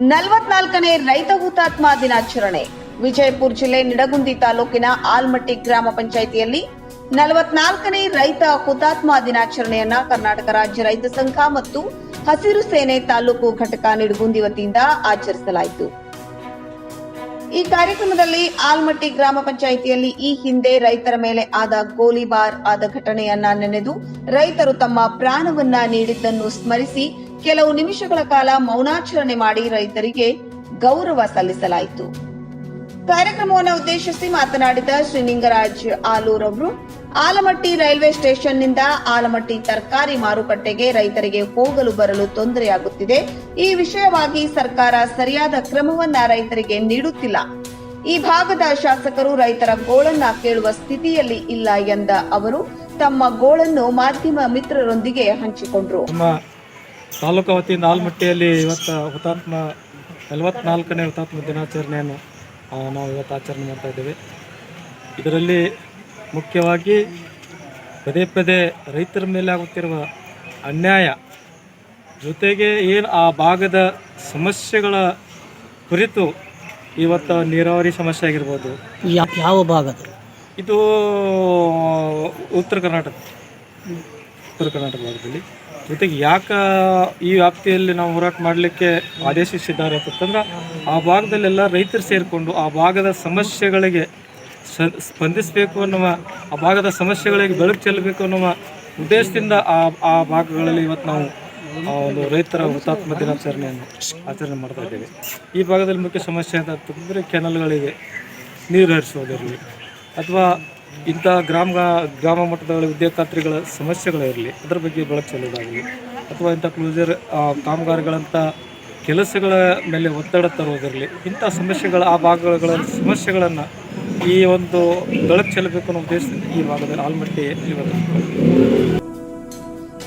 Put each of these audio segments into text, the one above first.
ನಲವತ್ನಾಲ್ಕನೇ ರೈತ ಹುತಾತ್ಮ ದಿನಾಚರಣೆ. ವಿಜಯಪುರ ಜಿಲ್ಲೆ ನಿಡಗುಂದಿ ತಾಲೂಕಿನ ಆಲ್ಮಟ್ಟಿ ಗ್ರಾಮ ಪಂಚಾಯಿತಿಯಲ್ಲಿ ನಲವತ್ನಾಲ್ಕನೇ ರೈತ ಹುತಾತ್ಮ ದಿನಾಚರಣೆಯನ್ನ ಕರ್ನಾಟಕ ರಾಜ್ಯ ರೈತ ಸಂಘ ಮತ್ತು ಹಸಿರು ಸೇನೆ ತಾಲೂಕು ಘಟಕ ನಿಡಗುಂದಿ ವತಿಯಿಂದ ಆಚರಿಸಲಾಯಿತು. ಈ ಕಾರ್ಯಕ್ರಮದಲ್ಲಿ ಆಲ್ಮಟ್ಟಿ ಗ್ರಾಮ ಪಂಚಾಯಿತಿಯಲ್ಲಿ ಈ ಹಿಂದೆ ರೈತರ ಮೇಲೆ ಆದ ಗೋಲಿಬಾರ್ ಆದ ಘಟನೆಯನ್ನ ನೆನೆದು ರೈತರು ತಮ್ಮ ಪ್ರಾಣವನ್ನ ನೀಡಿದ್ದನ್ನು ಸ್ಮರಿಸಿ ಕೆಲವು ನಿಮಿಷಗಳ ಕಾಲ ಮೌನಾಚರಣೆ ಮಾಡಿ ರೈತರಿಗೆ ಗೌರವ ಸಲ್ಲಿಸಲಾಯಿತು. ಕಾರ್ಯಕ್ರಮವನ್ನು ಉದ್ದೇಶಿಸಿ ಮಾತನಾಡಿದ ಶ್ರೀನಿಂಗರಾಜ್ ಆಲೂರ್ ಅವರು, ಆಲಮಟ್ಟಿ ರೈಲ್ವೆ ಸ್ಟೇಷನ್ನಿಂದ ಆಲಮಟ್ಟಿ ತರಕಾರಿ ಮಾರುಕಟ್ಟೆಗೆ ರೈತರಿಗೆ ಹೋಗಲು ಬರಲು ತೊಂದರೆಯಾಗುತ್ತಿದೆ. ಈ ವಿಷಯವಾಗಿ ಸರ್ಕಾರ ಸರಿಯಾದ ಕ್ರಮವನ್ನ ರೈತರಿಗೆ ನೀಡುತ್ತಿಲ್ಲ. ಈ ಭಾಗದ ಶಾಸಕರು ರೈತರ ಗೋಳನ್ನ ಕೇಳುವ ಸ್ಥಿತಿಯಲ್ಲಿ ಇಲ್ಲ ಎಂದ ಅವರು, ತಮ್ಮ ಗೋಳನ್ನು ಮಾಧ್ಯಮ ಮಿತ್ರರೊಂದಿಗೆ ಹಂಚಿಕೊಂಡರು. ತಾಲೂಕು ವತಿಯಿಂದ ಆಲ್ಮಟ್ಟಿಯಲ್ಲಿ ಇವತ್ತು ಹುತಾತ್ಮ ನಲವತ್ನಾಲ್ಕನೇ ಹುತಾತ್ಮ ದಿನಾಚರಣೆಯನ್ನು ನಾವು ಇವತ್ತು ಆಚರಣೆ ಮಾಡ್ತಾ ಇದ್ದೇವೆ. ಇದರಲ್ಲಿ ಮುಖ್ಯವಾಗಿ ಪದೇ ಪದೇ ರೈತರ ಮೇಲೆ ಆಗುತ್ತಿರುವ ಅನ್ಯಾಯ ಜೊತೆಗೆ ಏನು ಆ ಭಾಗದ ಸಮಸ್ಯೆಗಳ ಕುರಿತು ಇವತ್ತು ನೀರಾವರಿ ಸಮಸ್ಯೆ ಆಗಿರ್ಬೋದು. ಯಾವ ಭಾಗದ? ಇದು ಉತ್ತರ ಕರ್ನಾಟಕ. ಉತ್ತರ ಕರ್ನಾಟಕ ಭಾಗದಲ್ಲಿ. ಜೊತೆಗೆ ಯಾಕೆ ಈ ವ್ಯಾಪ್ತಿಯಲ್ಲಿ ನಾವು ಹೋರಾಟ ಮಾಡಲಿಕ್ಕೆ ಆದೇಶಿಸಿದ್ದಾರೆ ಅಂತಂದ್ರೆ ಆ ಭಾಗದಲ್ಲೆಲ್ಲ ರೈತರು ಸೇರಿಕೊಂಡು ಆ ಭಾಗದ ಸಮಸ್ಯೆಗಳಿಗೆ ಸ್ಪಂದಿಸಬೇಕು ಅನ್ನುವ, ಆ ಭಾಗದ ಸಮಸ್ಯೆಗಳಿಗೆ ಬೆಳಕು ಚೆಲ್ಲಬೇಕು ಅನ್ನುವ ಉದ್ದೇಶದಿಂದ ಆ ಆ ಭಾಗಗಳಲ್ಲಿ ಇವತ್ತು ನಾವು ಒಂದು ರೈತರ ಹುತಾತ್ಮ ದಿನಾಚರಣೆಯನ್ನು ಆಚರಣೆ ಮಾಡ್ತಾ ಇದ್ದೇವೆ. ಈ ಭಾಗದಲ್ಲಿ ಮುಖ್ಯ ಸಮಸ್ಯೆ ಅಂತಂದರೆ ಕೆನಲ್ಗಳಿಗೆ ನೀರು ಹರಿಸೋದಿರಲಿ ಅಥವಾ ಇಂಥ ಗ್ರಾಮ ಗ್ರಾಮ ಮಟ್ಟದ ಉದ್ಯೋಗಕಾತ್ರಿಗಳ ಸಮಸ್ಯೆಗಳಿರಲಿ ಅದರ ಬಗ್ಗೆ ಬೆಳಕು ಚೆಲ್ಲೋದಾಗಲಿ ಅಥವಾ ಇಂಥ ಕ್ಲೋಸರ್ ಕಾಮಗಾರಿಗಳಂಥ ಕೆಲಸಗಳ ಮೇಲೆ ಒತ್ತಡ ತರುವುದಿರಲಿ, ಇಂಥ ಸಮಸ್ಯೆಗಳ, ಆ ಭಾಗಗಳ ಸಮಸ್ಯೆಗಳನ್ನು ಈ ಒಂದು ಬೆಳಕು ಚೆಲ್ಲಬೇಕು ಅನ್ನೋ ಉದ್ದೇಶದಿಂದ ಈ ಭಾಗದಲ್ಲಿ ಆಲ್ಮಟ್ಟಿ ಇವತ್ತು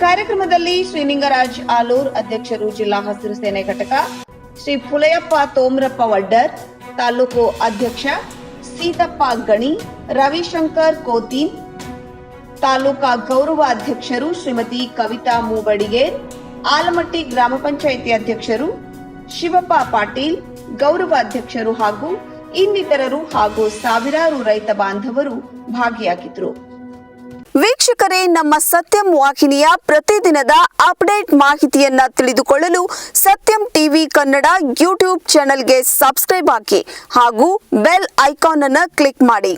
ಕಾರ್ಯಕ್ರಮದಲ್ಲಿ ಶ್ರೀನಿಂಗರಾಜ್ ಆಲೂರ್ ಅಧ್ಯಕ್ಷರು ಜಿಲ್ಲಾ ಹಸಿರು ಸೇನೆ ಘಟಕ, ಶ್ರೀ ಪುಲಯಪ್ಪ ತೋಮ್ರಪ್ಪ ವಡ್ಡರ್, ತಾಲೂಕು ಅಧ್ಯಕ್ಷ ಸೀತಪ್ಪ ಗಣಿ ರವಿಶಂಕರ್ ಕೋತೀನ್ ತಾಲೂಕಾ ಗೌರವ ಅಧ್ಯಕ್ಷರು ಶ್ರೀಮತಿ ಕವಿತಾ ಮೂಬಡಿಗೇರ್ ಆಲಮಟ್ಟಿ ಗ್ರಾಮ ಪಂಚಾಯಿತಿ ಅಧ್ಯಕ್ಷರು ಶಿವಪ್ಪ ಪಾಟೀಲ್, ಗೌರವ ಅಧ್ಯಕ್ಷರು ಹಾಗೂ ಇನ್ನಿತರರು ಹಾಗೂ ಸಾವಿರಾರು ರೈತ ಬಾಂಧವರು ಭಾಗಿಯಾಗಿದ್ದರು ವೀಕ್ಷಕರೇ, ನಮ್ಮ ಸತ್ಯಂ ವಾಹಿನಿಯ ಪ್ರತಿದಿನದ ಅಪ್ಡೇಟ್ ಮಾಹಿತಿಯನ್ನ ತಿಳಿದುಕೊಳ್ಳಲು ಸತ್ಯಂ ಟಿವಿ ಕನ್ನಡ ಯೂಟ್ಯೂಬ್ ಚಾನೆಲ್ಗೆ ಸಬ್ಸ್ಕ್ರೈಬ್ ಹಾಕಿ ಹಾಗೂ ಬೆಲ್ ಐಕಾನ್ ಅನ್ನು ಕ್ಲಿಕ್ ಮಾಡಿ.